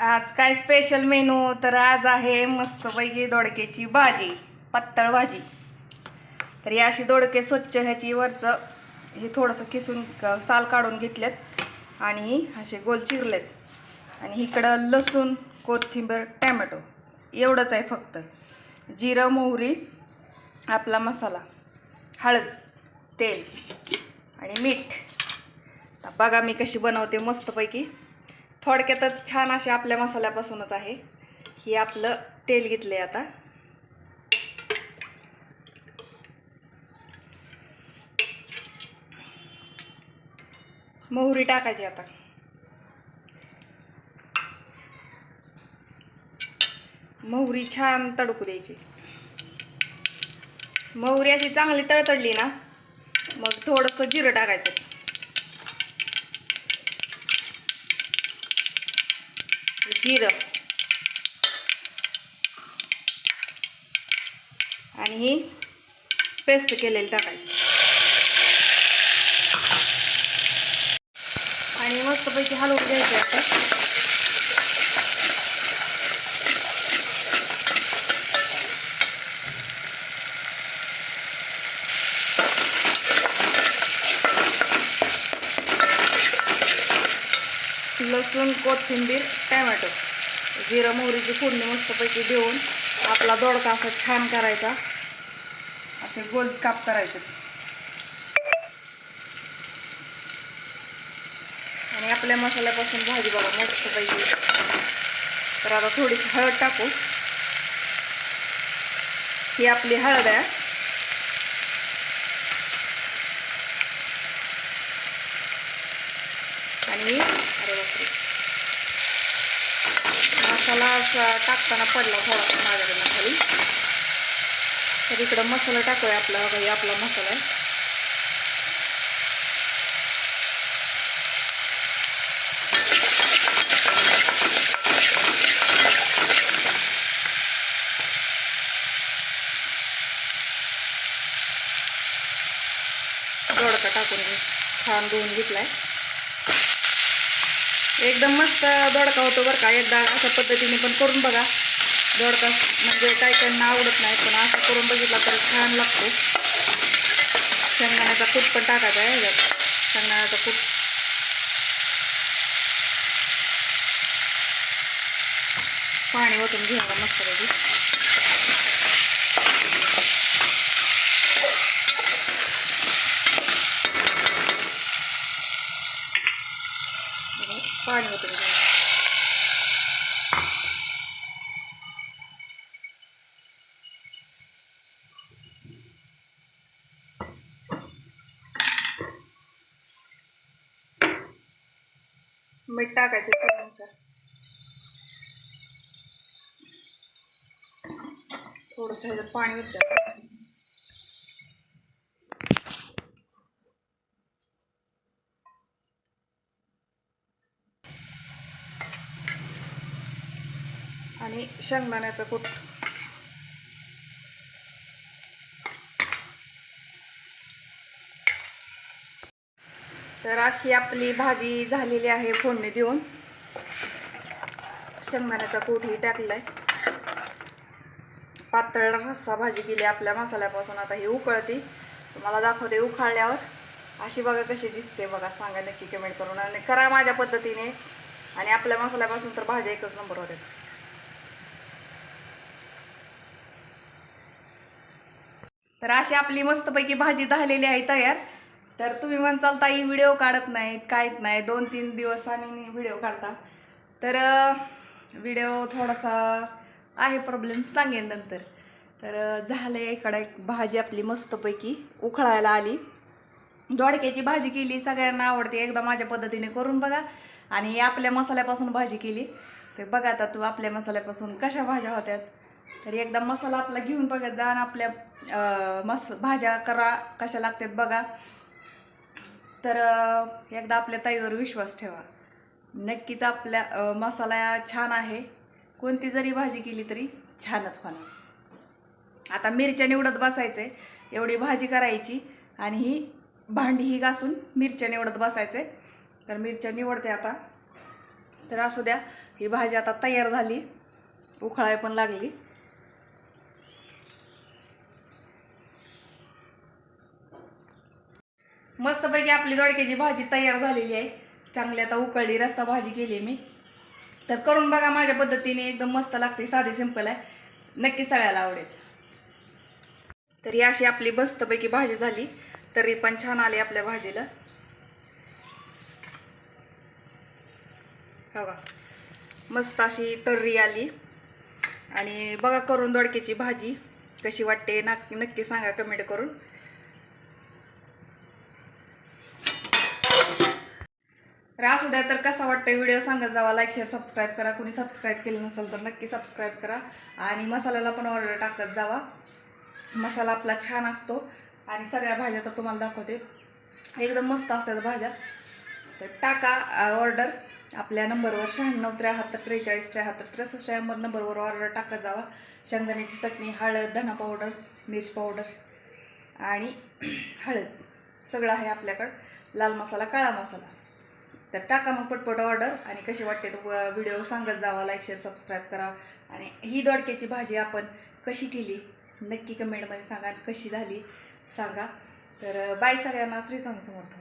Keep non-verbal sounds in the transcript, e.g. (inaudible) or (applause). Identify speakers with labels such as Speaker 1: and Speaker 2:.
Speaker 1: आज काय special menu तर आज आहे मस्तपैकी दोडक्याची भाजी पातळ भाजी. तर ही अशी दोडके स्वच्छ ह्याची वरचं हे थोडंसं किसून साल काढून घेतलेत आणि असे गोल चिरलेत. आणि इकडं लसूण कोथिंबीर टॅमॅटो. एवढंच आहे फक्त. जिरं मोहरी आपला मसाला हळद तेल आणि मीठ. बघा मी कशी बनवते मस्तपैकी थोडक्यातच छान असे आपल्या मसाल्यापासूनच आहे. ही आपलं तेल घेतलं आहे आता. मोहरी टाकायची आता. मोहरी छान तडकू द्यायची. मोहरी अशी चांगली तडतडली ना मग थोडंसं जिरं टाकायचं. जिरं. आणि ही पेस्ट केलेली टाकायची. आणि मस्तपैकी हलवून घ्यायचं आता. लसूण कोथिंबीर टॅमॅटो. जिरं मोहरीची फोडणी मस्तपैकी देऊन आपला दोडका असा छान करायचा. असे गोल काप करायचे. आणि आपल्या मसाल्यापासून भाजी बघा मस्तपैकी. तर आता थोडीशी हळद टाकू. ही आपली हळद आहे. आणि अरे बापरे मसाला असा टाकताना पडला थोडासा माझ्याकडनं खाली. तर इकडं मसाला टाकूया आपला काही आपला मसाला आहे. दोडका टाकून छान धुवून आहे एकदम मस्त दोडका होतो बरं का. एकदा अशा पद्धतीने पण करून बघा. दोडका म्हणजे काही काहींना आवडत नाही पण असं करून बघितला तर छान लागतो. शेंगदाण्याचा कूट पण टाकायचा आहे ह्याच्यात. शेंगदाण्याचा कूट. पाणी ओतून घ्यायला मस्त पैकी पाणी ओतून घ्यावं मीठ टाकायचं चवीनुसार. थोडंसं ह्याचं पाणी होतं. आणि शेंगदाण्याचं कूट. तर अशी आपली भाजी झालेली आहे फोडणी देऊन. शेंगदाण्याचा कूटही टाकलाय. पातळ रस्सा भाजी केली आपल्या मसाल्यापासून. आता ही उकळती. तुम्हाला दाखवते उखाळल्यावर. अशी बघा कशी दिसते बघा. सांगा नक्की कमेंट करून आणि करा माझ्या पद्धतीने. आणि आपल्या मसाल्यापासून तर भाज्या एकच नंबर होत्या तर अशी आपली मस्तपैकी भाजी झालेली आहे तयार. तर तुम्ही म्हणचाल ताई व्हिडिओ काढत नाहीत काहीच नाही. दोन तीन दिवसांनी व्हिडिओ काढता. तर व्हिडिओ थोडासा आहे प्रॉब्लेम सांगेन नंतर. तर झालं इकडे एक भाजी आपली मस्तपैकी उखळायला आली. दोडक्याची भाजी केली सगळ्यांना आवडते एकदा माझ्या पद्धतीने करून बघा. आणि आपल्या मसाल्यापासून भाजी केली. तर बघा आता तू आपल्या मसाल्यापासून कशा भाज्या होत्यात. तर एकदा मसाला आपला घेऊन बघत जा आणि आपल्या मस भाज्या करा कशा लागतात बघा. तर एकदा आपल्या ताईवर विश्वास ठेवा. नक्कीच आपल्या मसाला छान आहे. कोणती जरी भाजी केली तरी छानच होणार. आता मिरच्या निवडत बसायचं आहे एवढी भाजी करायची आणि ही भांडी ही घासून मिरच्या निवडत बसायचं आहे तर मिरच्या निवडते आता. तर असू द्या ही भाजी आता तयार झाली. उखळाय पण लागली. मस्तपैकी आपली दोडक्याची भाजी तयार झालेली आहे. चांगली आता उकळली रस्ता भाजी केली मी. तर करून बघा माझ्या पद्धतीने एकदम मस्त लागते साधी सिंपल आहे. नक्की सगळ्याला आवडेल. तर ही अशी आपली मस्तपैकी भाजी झाली. तरी पण छान आली आपल्या भाजीला. हो का? मस्त अशी तर्री आली. आणि बघा करून दोडक्याची भाजी कशी वाटते ना नक्की सांगा कमेंट करून. तर असू द्या तर कसा वाटतं व्हिडिओ सांगत जावा. लाईक शेअर सबस्क्राईब करा. कोणी सबस्क्राईब केलं नसेल तर नक्की सबस्क्राईब करा. आणि मसाल्याला पण ऑर्डर टाकत जावा. मसाला आपला छान असतो. आणि सगळ्या भाज्या तर तुम्हाला दाखवते. एकदम मस्त असतात भाज्या. तर टाका ऑर्डर आपल्या नंबरवर शहाण्णव त्र्याहत्तर त्रेचाळीस त्र्याहत्तर त्रेसष्ट या नंबरवर ऑर्डर टाकत जावा. शेंगदाण्याची चटणी हळद धना पावडर मिर्च पावडर आणि (clears throat) हळद. सगळं आहे आपल्याकडं. लाल मसाला काळा मसाला. तर टाका मग पटपट ऑर्डर आणि कशी वाटते तो व्हिडिओ सांगत जावा. लाईक शेअर सबस्क्राईब करा. आणि ही दोडक्याची भाजी आपण कशी केली? नक्की कमेंटमध्ये सांगा. आणि कशी झाली? सांगा. तर बाय सगळ्यांना. श्री समर्थ.